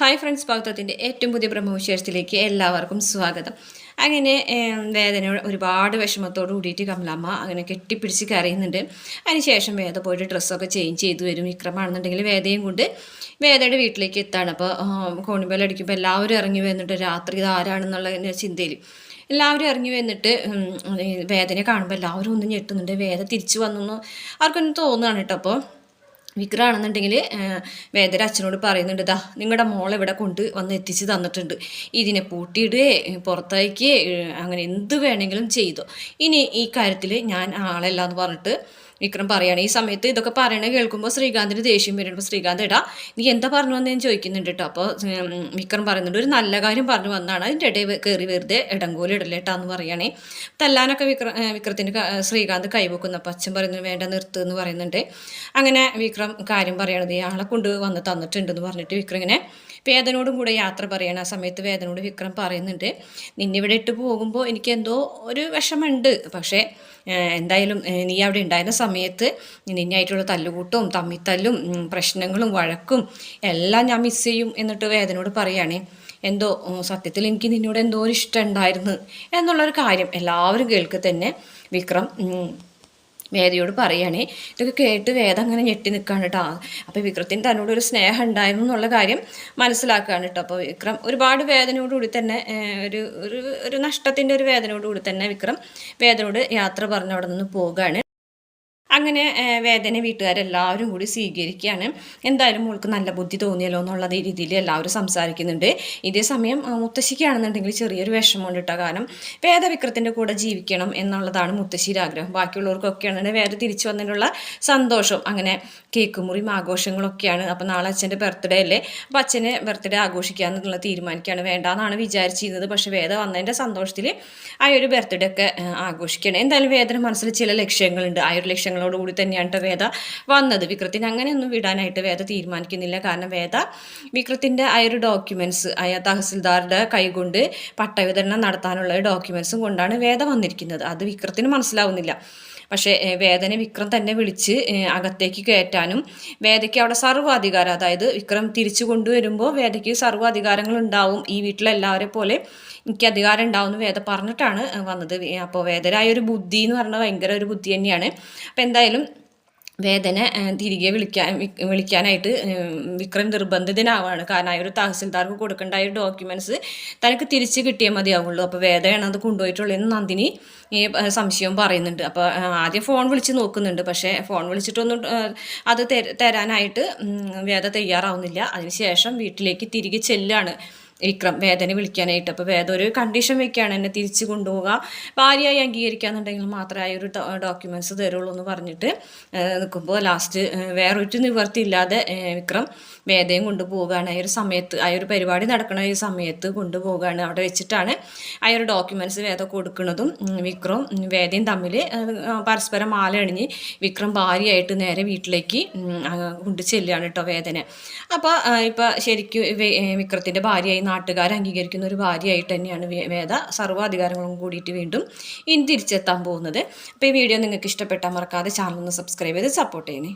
Hi friends ഭക്തത്തിന്റെ ഏറ്റവും പുതിയ ബ്രഹ്മവിശേഷത്തിലേക്ക് എല്ലാവർക്കും സ്വാഗതം. അങ്ങനെ വേദന ഒരുപാട് വിഷമത്തോട് കൂടിയിട്ട് കമലാമ്മ അങ്ങനെ കെട്ടിപ്പിടിച്ച് കരയുന്നുണ്ട്. അതിനുശേഷം വേദ പോയിട്ട് ഡ്രസ്സൊക്കെ ചേഞ്ച് ചെയ്തു വരും. വിക്രമാണെന്നുണ്ടെങ്കിൽ വേദയും കൊണ്ട് വേദയുടെ വീട്ടിലേക്ക് എത്താണ്. അപ്പോൾ കോണിബേൽ അടിക്കുമ്പോൾ എല്ലാവരും ഇറങ്ങി വന്നിട്ട് രാത്രി ഇത് ആരാണെന്നുള്ള ചിന്തയിൽ എല്ലാവരും ഇറങ്ങി വന്നിട്ട് വേദനെ കാണുമ്പോൾ എല്ലാവരും ഒന്ന് ഞെട്ടുന്നുണ്ട്. വേദ തിരിച്ചു വന്നു ആർക്കൊന്നും തോന്നുകയാണ് കേട്ടോ. അപ്പോൾ വിക്രാണെന്നുണ്ടെങ്കിൽ വേദര അച്ഛനോട് പറയുന്നുണ്ട് ദാ നിങ്ങളുടെ മോളെ ഇവിടെ കൊണ്ട് വന്ന് എത്തിച്ച് തന്നിട്ടുണ്ട്. ഇതിനെ പൂട്ടിയിടുകയെ പുറത്തേക്ക് അങ്ങനെ എന്ത് വേണമെങ്കിലും ചെയ്തോ. ഇനി ഈ കാര്യത്തിൽ ഞാൻ ആളല്ല എന്ന് പറഞ്ഞിട്ട് വിക്രം പറയുകയാണ് ഈ സമയത്ത് ഇതൊക്കെ പറയണ കേൾക്കുമ്പോൾ ശ്രീകാന്തിന് ദേഷ്യം വരുമ്പോൾ ശ്രീകാന്ത് ഇടാ നീ എന്താ പറഞ്ഞു വന്നതെന്ന് ചോദിക്കുന്നുണ്ട് കേട്ടോ അപ്പോൾ വിക്രം പറയുന്നുണ്ട് ഒരു നല്ല കാര്യം പറഞ്ഞു വന്നാണ്. അതിന്റെ ഇടയിൽ കയറി വെറുതെ ഇടങ്കോൽ ഇടലേട്ടാന്ന് പറയുകയാണേ തല്ലാനൊക്കെ വിക്ര വിക്രത്തിന് ശ്രീകാന്ത് കൈവെക്കുന്നു. അപ്പം അച്ഛൻ പറയുന്നത് വേണ്ട നിർത്ത് എന്ന് പറയുന്നുണ്ട്. അങ്ങനെ വിക്രം കാര്യം പറയണത് ആളെ കൊണ്ട് വന്ന് തന്നിട്ടുണ്ടെന്ന് പറഞ്ഞിട്ട് വിക്രം ഇങ്ങനെ വേദനോടും കൂടെ യാത്ര പറയണം ആ സമയത്ത് വേദനോട് വിക്രം പറയുന്നുണ്ട് നിന്നെ ഇവിടെ ഇട്ട് പോകുമ്പോൾ എനിക്ക് എന്തോ ഒരു വിഷമമുണ്ട്. പക്ഷേ എന്തായാലും നീ അവിടെ ഉണ്ടായിരുന്ന സമയത്ത് നിന്നായിട്ടുള്ള തല്ലുകൂട്ടവും തമ്മിത്തല്ലും പ്രശ്നങ്ങളും വഴക്കും എല്ലാം ഞാൻ മിസ് ചെയ്യും എന്നിട്ട് വേദനോട് പറയുകയാണേ എന്തോ സത്യത്തിൽ എനിക്ക് നിന്നോട് എന്തോ ഒരു ഇഷ്ടം ഉണ്ടായിരുന്നു എന്നുള്ളൊരു കാര്യം എല്ലാവരും കേൾക്കുക തന്നെ വിക്രം വേദയോട് പറയുകയാണേ ഇതൊക്കെ കേട്ട് വേദ അങ്ങനെ ഞെട്ടി നിൽക്കുകയാണ് കേട്ടോ അപ്പോൾ വിക്രത്തിന് തന്നോട് ഒരു സ്നേഹം ഉണ്ടായിരുന്നു എന്നുള്ള കാര്യം മനസ്സിലാക്കുകയാണ് കേട്ടോ അപ്പോൾ വിക്രം ഒരുപാട് വേദനയോടുകൂടി തന്നെ ഒരു ഒരു നഷ്ടത്തിന്റെ ഒരു വേദനയോടുകൂടി തന്നെ വിക്രം വേദനയോട് യാത്ര പറഞ്ഞ് അവിടെ നിന്ന് പോവുകയാണ് അങ്ങനെ വേദന വീട്ടുകാരെല്ലാവരും കൂടി സ്വീകരിക്കുകയാണ്. എന്തായാലും മോൾക്ക് നല്ല ബുദ്ധി തോന്നിയല്ലോ എന്നുള്ള രീതിയിൽ എല്ലാവരും സംസാരിക്കുന്നുണ്ട്. ഇതേ സമയം മുത്തശ്ശിക്കാണെന്നുണ്ടെങ്കിൽ ചെറിയൊരു വിഷമമുണ്ട് കാരണം വേദവിക്രത്തിന്റെ കൂടെ ജീവിക്കണം എന്നുള്ളതാണ് മുത്തശ്ശിയുടെ ആഗ്രഹം. ബാക്കിയുള്ളവർക്കൊക്കെയാണ് വേറെ തിരിച്ചു വന്നതിനുള്ള സന്തോഷം. അങ്ങനെ കേക്ക് മുറിയും ആഘോഷങ്ങളൊക്കെയാണ്. അപ്പോൾ നാളെ അച്ഛന്റെ ബർത്ത്ഡേ അല്ലേ? അപ്പോൾ അച്ഛന് ബർത്ത്ഡേ ആഘോഷിക്കുക എന്നുള്ള തീരുമാനിക്കുകയാണ്. വേണ്ടാന്നാണ് വിചാരിച്ചിരുന്നത്. പക്ഷേ വേദ വന്നതിന്റെ സന്തോഷത്തിൽ ആ ഒരു ബർത്ത്ഡേ ഒക്കെ ആഘോഷിക്കണം എന്തായാലും വേദന മനസ്സിൽ ചില ലക്ഷ്യങ്ങളുണ്ട്. ആ ഒരു ലക്ഷ്യങ്ങളോട് കൂടി തന്നെയാണ് വേദ വന്നത്. വിക്രത്തിന് അങ്ങനെയൊന്നും വിടാനായിട്ട് വേദ തീരുമാനിക്കുന്നില്ല. കാരണം വേദ വിക്രത്തിന്റെ ആ ഒരു ഡോക്യുമെന്റ്സ് ആ തഹസിൽദാറുടെ കൈകൊണ്ട് പട്ടവിതരണം നടത്താനുള്ള ഡോക്യുമെന്റ്സും കൊണ്ടാണ് വേദ വന്നിരിക്കുന്നത്. അത് വിക്രത്തിന് മനസ്സിലാവുന്നില്ല. പക്ഷേ വേദനെ വിക്രം തന്നെ വിളിച്ച് അകത്തേക്ക് കയറ്റാനും വേദയ്ക്ക് അവിടെ സർവാധികാരം അതായത് വിക്രം തിരിച്ചു കൊണ്ടുവരുമ്പോൾ വേദയ്ക്ക് സർവാധികാരങ്ങൾ ഉണ്ടാവും. ഈ വീട്ടിലെല്ലാവരെ പോലെ എനിക്ക് അധികാരം ഉണ്ടാവും എന്ന് വേദ പറഞ്ഞിട്ടാണ് വന്നത്. അപ്പോൾ വേദരായ ഒരു ബുദ്ധി എന്ന് പറഞ്ഞാൽ ഭയങ്കര ഒരു ബുദ്ധി തന്നെയാണ്. അപ്പോൾ എന്തായാലും വേദന തിരികെ വിളിക്കാൻ വിളിക്കാനായിട്ട് വിക്രം നിർബന്ധിതനാവാണ്. കാരണം ഒരു തഹസിൽദാർക്ക് കൊടുക്കേണ്ട ഒരു ഡോക്യുമെന്റ്സ് തനിക്ക് തിരിച്ച് കിട്ടിയാൽ മതിയാവുള്ളൂ. അപ്പോൾ വേദനയാണ് അത് കൊണ്ടുപോയിട്ടുള്ളതെന്ന് നന്ദിനി ഈ സംശയവും സംശയം പറയുന്നുണ്ട്. അപ്പോൾ ആദ്യം ഫോൺ വിളിച്ച് നോക്കുന്നുണ്ട്. പക്ഷേ ഫോൺ വിളിച്ചിട്ടൊന്നും അത് തര- തരാനായിട്ട് വേദ തയ്യാറാവുന്നില്ല. അതിനുശേഷം വീട്ടിലേക്ക് തിരികെ ചെല്ലാണ്. വിക്രം വേദന വിളിക്കാനായിട്ട്. അപ്പോൾ വേദ ഒരു കണ്ടീഷൻ വെക്കുകയാണ് എന്നെ തിരിച്ചു കൊണ്ടുപോവുക. ഭാര്യയായി അംഗീകരിക്കാന്നുണ്ടെങ്കിൽ മാത്രമേ ആ ഒരു ഡോക്യുമെന്റ്സ് തരുള്ളൂ എന്ന് പറഞ്ഞിട്ട് നിൽക്കുമ്പോൾ ലാസ്റ്റ് വേറൊരു നിവർത്തിയില്ലാതെ വിക്രം വേദയും കൊണ്ടുപോവുകയാണ്. ആ ഒരു സമയത്ത് ആ ഒരു പരിപാടി നടക്കുന്ന ഈ സമയത്ത് കൊണ്ടുപോവുകയാണ്. അവിടെ വെച്ചിട്ടാണ് ആ ഒരു ഡോക്യുമെന്റ്സ് വേദ കൊടുക്കുന്നതും. വിക്രം വേദയും തമ്മിൽ പരസ്പരം മാല അണിഞ്ഞ് വിക്രം ഭാര്യയായിട്ട് നേരെ വീട്ടിലേക്ക് കൊണ്ടു ചെല്ലുകയാണ് കേട്ടോ വേദന. അപ്പോൾ ഇപ്പോൾ ശരിക്കും വിക്രത്തിന്റെ ഭാര്യയായി നാട്ടുകാർ അംഗീകരിക്കുന്ന ഒരു ഭാര്യയായിട്ട് തന്നെയാണ് വേദ. സർവാധികാരങ്ങളും കൂടിയിട്ട് വീണ്ടും ഇനി തിരിച്ചെത്താൻ പോകുന്നത്. അപ്പോൾ ഈ വീഡിയോ നിങ്ങൾക്ക് ഇഷ്ടപ്പെട്ടാൽ മറക്കാതെ ചാനൽ ഒന്ന് സബ്സ്ക്രൈബ് ചെയ്ത് സപ്പോർട്ട് ചെയ്യണേ.